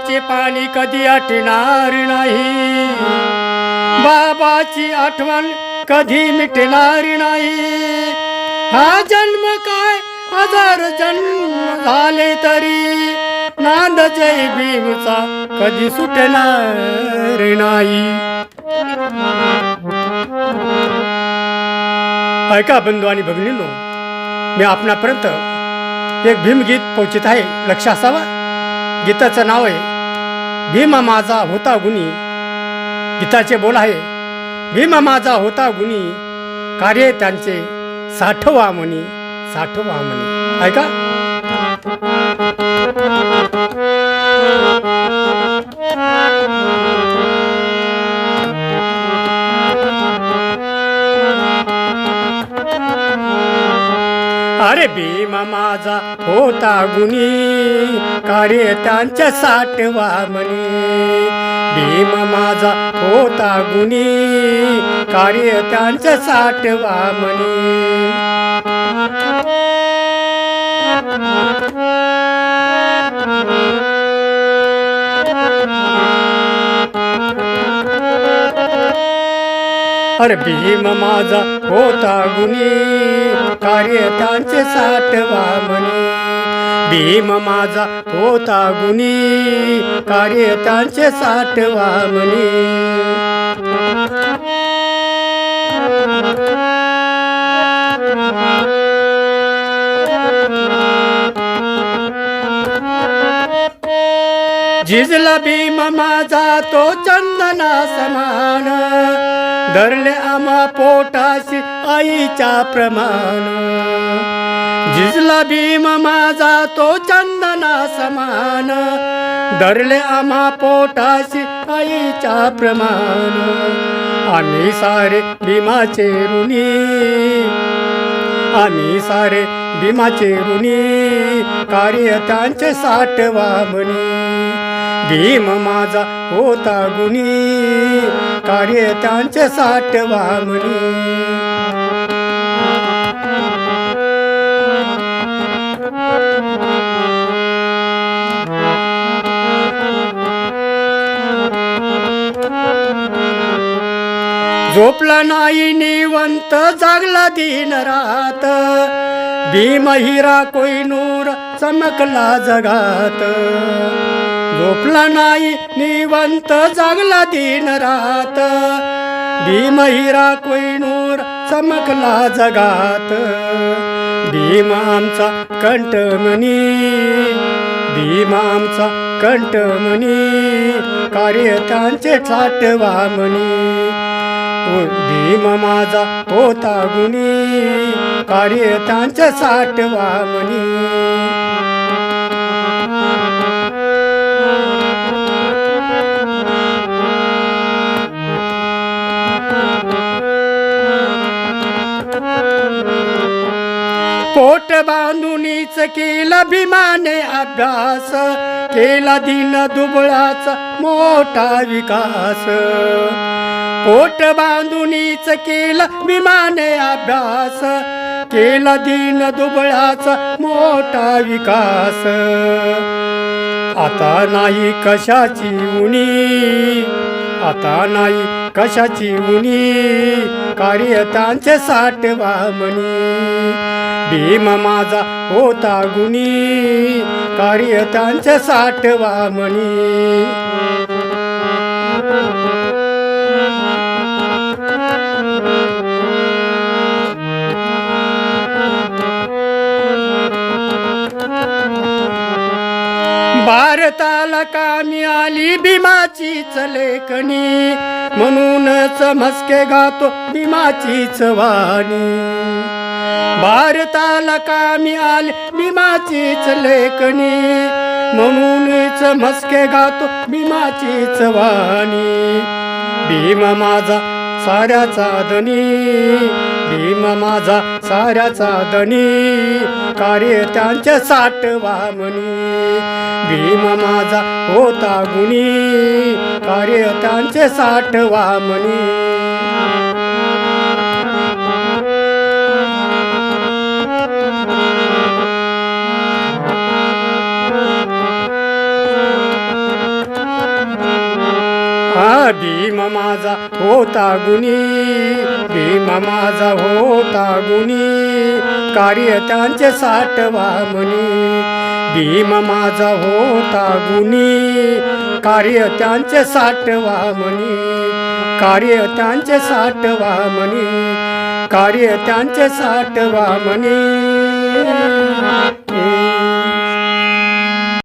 बाबाचे पाणी कधी आटणार नाही. बाबाची आठवण कधी मिटणार नाही. हा जन्म काय? हजार जन्म झाले तरी नांद जय भीमचा कधी सुटणार नाही. ऐका बंधू आणि भगिनीनो मी आपणापर्यंत एक भीमगीत पोचित आहे. लक्ष असावा. गीताचं नाव आहे भीमा माझा होता गुणी. गीताचे बोल आहे भीमा माझा होता गुणी कार्य त्यांचे साठवा म्हणी साठवा म्हणी. ऐका. अरे माझा होता गुणी. कार्य त्यांच्या साठवा म्हणे. भीम माझा होता गुणी. कार्य त्यांच्या साठवा म्हणे. अरे भीम माझा होता गुणी कार्यतांचे साठवा म्हणे. भीम माझा होता गुणी कार्यतांचे साठवा म्हणे. झिजला भीम माझा तो चंदना समान. धरले आम्हा पोटाशी आईच्या प्रमाण. झिजला भीम माझा तो चंदना समान. धरले आम्हा पोटाशी आईच्या प्रमाण. आम्ही सारे भीमाचे ऋणी. आम्ही सारे भीमाचे ऋणी. कार्य त्यांचे साठवा म्हणे भीम माझा होता गुणी कार्य त्यांचे साठ म्हणे. झोपला नाही निवंत जागला दिन रात. भीम हिरा कोईनूर चमकला जगात. झोपला नाही निवंत जागला दिन रात. भीमहिरा हिरा चमकला जगात. भीम आमचा कंटमणी भीम आमचा कंठमणी कार्यतांचे साठवा म्हणी भीम माझा होता गुणी कार्यतांचे साठवा म्हणी बांधूनीच केला भीमाने अभ्यास केला दिन दुबळाचा मोठा विकास. पोट बांधूनीच केला भीमाने अभ्यास केला दिन दुबळाचा मोठा विकास. आता नाही कशाची उणी आता नाही कशाची उनी कार्यतांचे साठवा म्हणी भीम माझा होता गुणी. कार्य साठवा म्हणी भारताला कामी आली भीमाची लेखणी म्हणूनच मस्के गातो भीमाचीच वाणी. भारताला कामी आली भीमाचीच लेखणी. म्हणूनच मस्के गातो भीमाचीच वाणी. भीम माझा साऱ्याचा धनी भीम माझा साऱ्याचा चादनी कार्य त्यांच्या साठवा म्हणी. भीम माझा होता गुणी. कार्य त्यांचे साठवा म्हणी. भीम माझा होता गुणी. माझा होता गुणी कार्य त्यांचे साठवा म्हणी. भीम माझा होता गुणी कार्य त्यांचे साठवा म्हणी. कार्य त्यांचे साठवा म्हणी कार्य त्यांचे साठवा म्हणी.